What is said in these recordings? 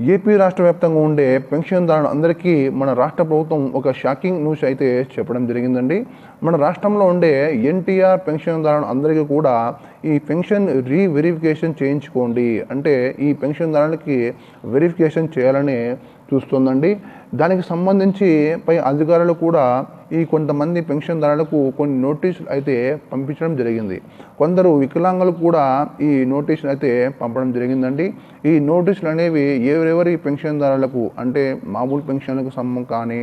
AP రాష్ట్ర వ్యాప్తంగా ఉండే పెన్షన్దారులు అందరికీ మన రాష్ట్ర ప్రభుత్వం ఒక షాకింగ్ న్యూస్ అయితే చెప్పడం జరిగిందండి. మన రాష్ట్రంలో ఉండే ఎన్టీఆర్ పెన్షన్దారులు అందరికీ కూడా ఈ పెన్షన్ రీవెరిఫికేషన్ చేయించుకోండి. అంటే ఈ పెన్షన్దారులకి వెరిఫికేషన్ చేయాలని చూస్తుందండి. దానికి సంబంధించి పై అధికారులు కూడా ఈ కొంతమంది పెన్షన్దారులకు కొన్ని నోటీసులు అయితే పంపించడం జరిగింది. కొందరు వికలాంగులు కూడా ఈ నోటీసులు అయితే పంపడం జరిగిందండి. ఈ నోటీసులు అనేవి ఎవరెవరి పెన్షన్దారులకు అంటే మామూలు పెన్షన్లకు సంబంధం కానీ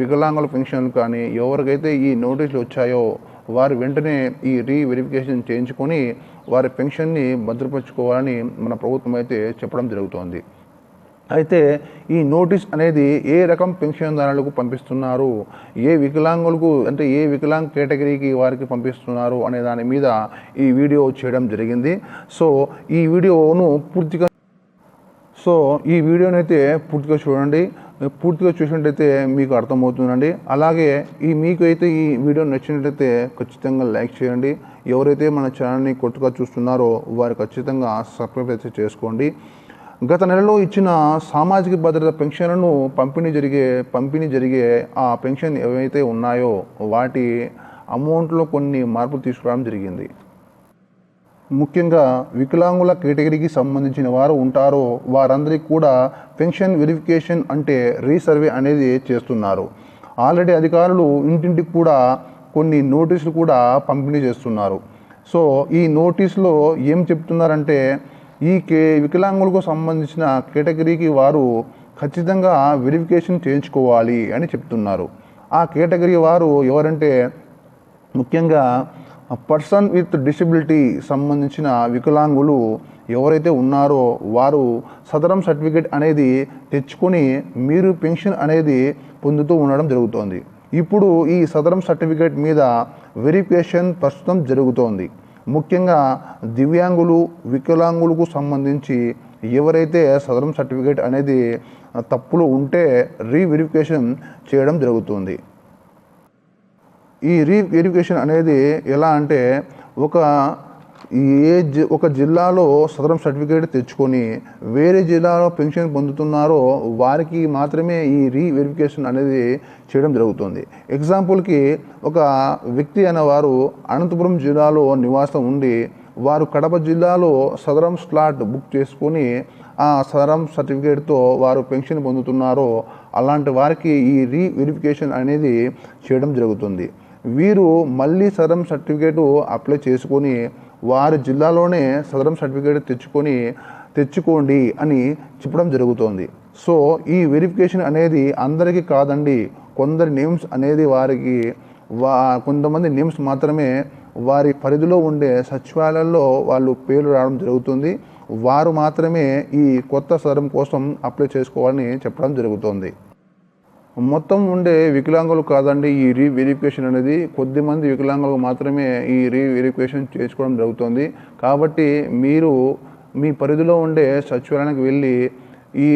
వికలాంగుల పెన్షన్లు కానీ ఎవరికైతే ఈ నోటీసులు వచ్చాయో వారు వెంటనే ఈ రీవెరిఫికేషన్ చేయించుకొని వారి పెన్షన్ని భద్రపరచుకోవాలని మన ప్రభుత్వం అయితే చెప్పడం జరుగుతోంది. అయితే ఈ నోటీస్ అనేది ఏ రకం పెన్షన్దారులకు పంపిస్తున్నారు? ఏ వికలాంగులకు అంటే ఏ వికలాంగ్ కేటగిరీకి వారికి పంపిస్తున్నారు? అనే దాని మీద ఈ వీడియో చేయడం జరిగింది. సో ఈ వీడియోను పూర్తిగా సో ఈ వీడియోని అయితే పూర్తిగా చూడండి. పూర్తిగా చూసినట్టయితే మీకు అర్థమవుతుందండి. అలాగే ఈ మీకు అయితే ఈ వీడియో నచ్చినట్టయితే ఖచ్చితంగా లైక్ చేయండి. ఎవరైతే మన ఛానల్ని కొత్తగా చూస్తున్నారో వారు ఖచ్చితంగా సబ్స్క్రైబ్ అయితే చేసుకోండి. గత నెలలో ఇచ్చిన సామాజిక భద్రత పెన్షన్లను పంపిణీ జరిగే పంపిణీ జరిగే ఆ పెన్షన్ ఏవైతే ఉన్నాయో వాటి అమౌంట్లో కొన్ని మార్పులు తీసుకురావడం జరిగింది. ముఖ్యంగా వికలాంగుల కేటగిరీకి సంబంధించిన వారు ఉంటారో వారందరికీ కూడా పెన్షన్ వెరిఫికేషన్ అంటే రీసర్వే అనేది చేస్తున్నారు. ఆల్రెడీ అధికారులు ఇంటింటికి కూడా కొన్ని నోటీసులు కూడా పంపిణీ చేస్తున్నారు. సో ఈ నోటీసులో ఏం చెప్తున్నారంటే ఈ కే వికలాంగులకు సంబంధించిన కేటగిరీకి వారు ఖచ్చితంగా వెరిఫికేషన్ చేయించుకోవాలి అని చెప్తున్నారు. ఆ కేటగిరీ వారు ఎవరంటే ముఖ్యంగా పర్సన్ విత్ డిసబిలిటీ సంబంధించిన వికలాంగులు ఎవరైతే ఉన్నారో వారు సదరం సర్టిఫికేట్ అనేది తెచ్చుకొని మీరు పెన్షన్ అనేది పొందుతూ ఉండడం జరుగుతోంది. ఇప్పుడు ఈ సదరం సర్టిఫికేట్ మీద వెరిఫికేషన్ ప్రస్తుతం జరుగుతోంది. ముఖ్యంగా దివ్యాంగులు వికలాంగులకు సంబంధించి ఎవరైతే సదరం సర్టిఫికేట్ అనేది తప్పులు ఉంటే రీవెరిఫికేషన్ చేయడం జరుగుతుంది. ఈ రీవెరిఫికేషన్ అనేది ఎలా అంటే ఒక ఏ జి ఒక జిల్లాలో సదరం సర్టిఫికేట్ తెచ్చుకొని వేరే జిల్లాలో పెన్షన్ పొందుతున్నారో వారికి మాత్రమే ఈ రీవెరిఫికేషన్ అనేది చేయడం జరుగుతుంది. ఎగ్జాంపుల్కి ఒక వ్యక్తి అనేవారు అనంతపురం జిల్లాలో నివాసం ఉండి వారు కడప జిల్లాలో సదరం స్లాట్ బుక్ చేసుకొని ఆ సదరం సర్టిఫికేట్తో వారు పెన్షన్ పొందుతున్నారో అలాంటి వారికి ఈ రీవెరిఫికేషన్ అనేది చేయడం జరుగుతుంది. వీరు మళ్ళీ సదరం సర్టిఫికేటు అప్లై చేసుకొని వారి జిల్లాలోనే సదరం సర్టిఫికేట్ తెచ్చుకొని తెచ్చుకోండి అని చెప్పడం జరుగుతోంది. సో ఈ వెరిఫికేషన్ అనేది అందరికీ కాదండి. కొందరి నేమ్స్ అనేది వారికి వా కొంతమంది నేమ్స్ మాత్రమే వారి పరిధిలో ఉండే సచివాలయాల్లో వాళ్ళు పేర్లు రావడం జరుగుతుంది. వారు మాత్రమే ఈ కొత్త సదరం కోసం అప్లై చేసుకోవాలని చెప్పడం జరుగుతోంది. మొత్తం ఉండే వికలాంగులు కాదండి ఈ రీ వెరిఫికేషన్ అనేది కొద్ది మంది వికలాంగులకు మాత్రమే ఈ రీ వెరిఫికేషన్ చేసుకోవడం జరుగుతుంది. కాబట్టి మీరు మీ పరిధిలో ఉండే సచివాలయానికి వెళ్ళి ఈ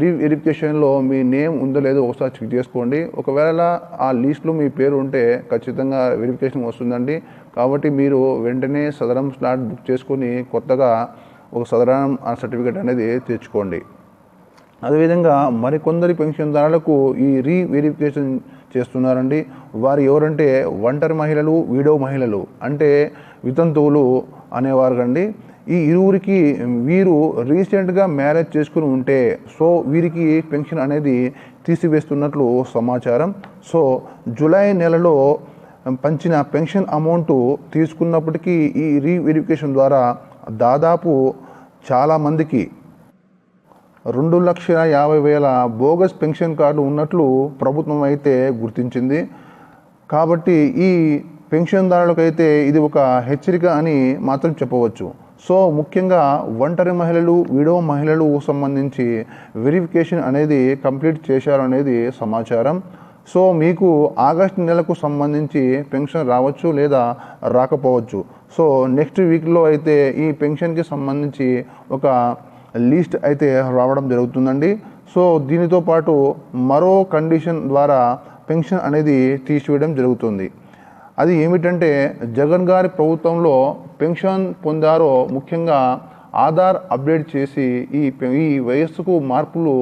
రీ వెరిఫికేషన్లో మీ నేమ్ ఉందో లేదో ఒకసారి చెక్ చేసుకోండి. ఒకవేళ ఆ లిస్ట్లో మీ పేరు ఉంటే ఖచ్చితంగా వెరిఫికేషన్ వస్తుందండి. కాబట్టి మీరు వెంటనే సదరం స్లాట్ బుక్ చేసుకొని కొత్తగా ఒక సదరం సర్టిఫికేట్ అనేది తెచ్చుకోండి. అదేవిధంగా మరికొందరి పెన్షన్దారులకు ఈ రీ వెరిఫికేషన్ చేస్తున్నారండి. వారు ఎవరంటే ఒంటరి మహిళలు వీడో మహిళలు అంటే వితంతువులు అనేవారు అండి ఈ ఇరువురికి వీరు రీసెంట్గా మ్యారేజ్ చేసుకుని ఉంటే సో వీరికి పెన్షన్ అనేది తీసివేస్తున్నట్లు సమాచారం. సో జూలై నెలలో పంచిన పెన్షన్ అమౌంట్ తీసుకున్నప్పటికీ ఈ రీ వెరిఫికేషన్ ద్వారా దాదాపు చాలామందికి రెండు లక్షల యాభై వేల బోగస్ పెన్షన్ కార్డు ఉన్నట్లు ప్రభుత్వం అయితే గుర్తించింది. కాబట్టి ఈ పెన్షన్దారులకైతే ఇది ఒక హెచ్చరిక అని మాత్రం చెప్పవచ్చు. సో ముఖ్యంగా ఒంటరి మహిళలు విడో మహిళలు సంబంధించి వెరిఫికేషన్ అనేది కంప్లీట్ చేశారు అనేది సమాచారం. సో మీకు ఆగస్టు నెలకు సంబంధించి పెన్షన్ రావచ్చు లేదా రాకపోవచ్చు. సో నెక్స్ట్ వీక్లో అయితే ఈ పెన్షన్కి సంబంధించి ఒక లీస్ట్ అయితే రావడం జరుగుతుందండి. సో దీనితో పాటు మరో కండిషన్ ద్వారా పెన్షన్ అనేది తీసివేయడం జరుగుతుంది. అది ఏమిటంటే జగన్ గారి ప్రభుత్వంలో పెన్షన్ పొందారో ముఖ్యంగా ఆధార్ అప్డేట్ చేసి ఈ ఈ వయస్సుకు మార్పులు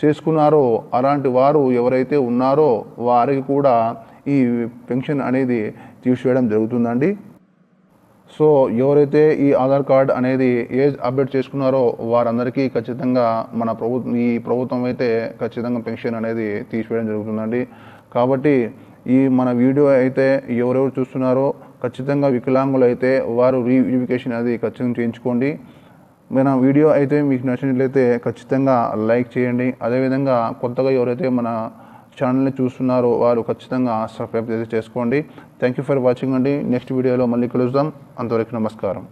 చేసుకున్నారో అలాంటి వారు ఎవరైతే ఉన్నారో వారికి కూడా ఈ పెన్షన్ అనేది తీసివేయడం జరుగుతుందండి. సో ఎవరైతే ఈ ఆధార్ కార్డ్ అనేది ఏజ్ అప్డేట్ చేసుకున్నారో వారందరికీ ఖచ్చితంగా మన ప్రభుత్వం ఈ ప్రభుత్వం అయితే ఖచ్చితంగా పెన్షన్ అనేది తీసివేయడం జరుగుతుందండి. కాబట్టి ఈ మన వీడియో అయితే ఎవరెవరు చూస్తున్నారో ఖచ్చితంగా వికలాంగులు అయితే వారు రీవిఫికేషన్ అది ఖచ్చితంగా చేయించుకోండి. మన వీడియో అయితే మీకు నచ్చినట్లయితే ఖచ్చితంగా లైక్ చేయండి. అదేవిధంగా కొత్తగా ఎవరైతే మన ఛానల్ని చూస్తున్నారో వారు ఖచ్చితంగా సబ్స్క్రైబ్ అయితే చేసుకోండి. థ్యాంక్ యూ ఫర్ వాచింగ్ అండి. నెక్స్ట్ వీడియోలో మళ్ళీ కలుద్దాం. అంతవరకు నమస్కారం.